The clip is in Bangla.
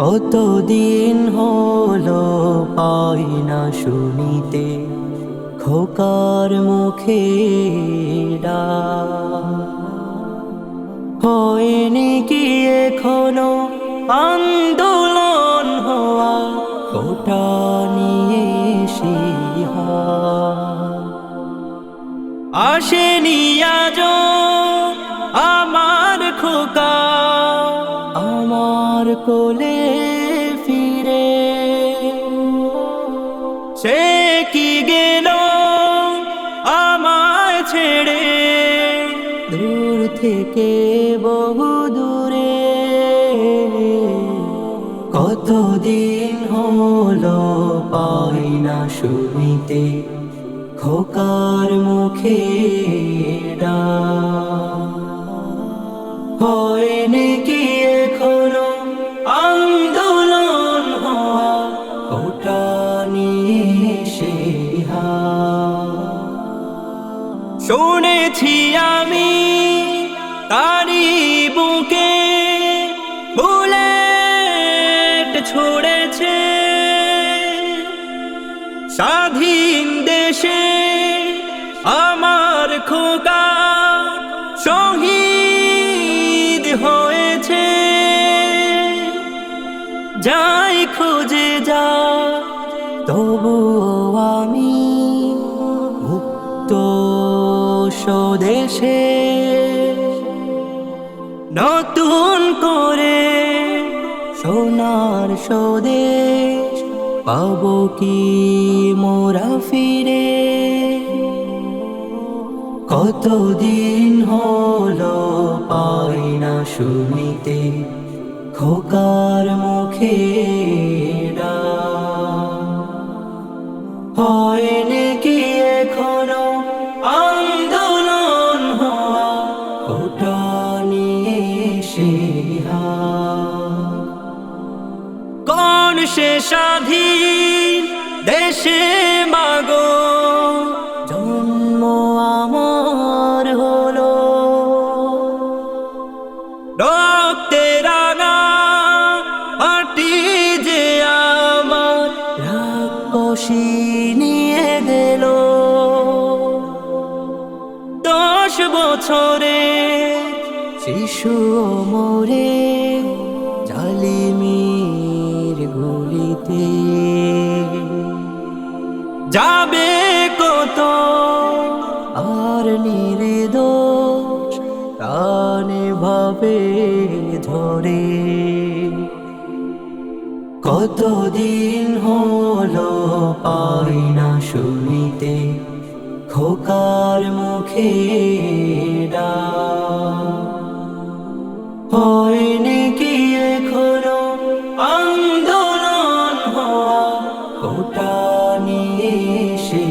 কতদিন হলো পাই না শুনিতে, খোকার মুখে। হয়নি কি এখনও আন্দোলন হওয়া ওটা নিয়ে সিহার আসেনি আজ কোলে ফিরে। সে কি গেল আমায় ছেড়ে? দূর থেকে বহু দূরে। কতদিন হলো পাই না শুনিতে, খোকার মুখে ডাক। হয়নি শুনেছি আমি তারি বুকে বুলেট ছুড়েছে। স্বাধীন দেশে আমার খোকা শহীদ হয়েছে। যাই খুঁজে যা তবুও আমি মুক্ত স্বদেশে নতুন করে সোনার স্বদেশ পাবো কি মোরা ফিরে? কতদিন হলো পাই না শুনিতে, খোকার মুখে সে স্বাধীন দেশে মাগো। জন্ম আমার হলো। রক্তে রাঙা মাটি যে আমার। রাক্ষসী নিয়ে গেল। দশ বছরে শিশু মোরে গুলিতে যাবে কত আর নির্দোষ প্রাণে ভাবে ধরে কতদিন হলো পাই না শুনিতে, খোকার মুখে ডাক। ওটা নিয়ে সে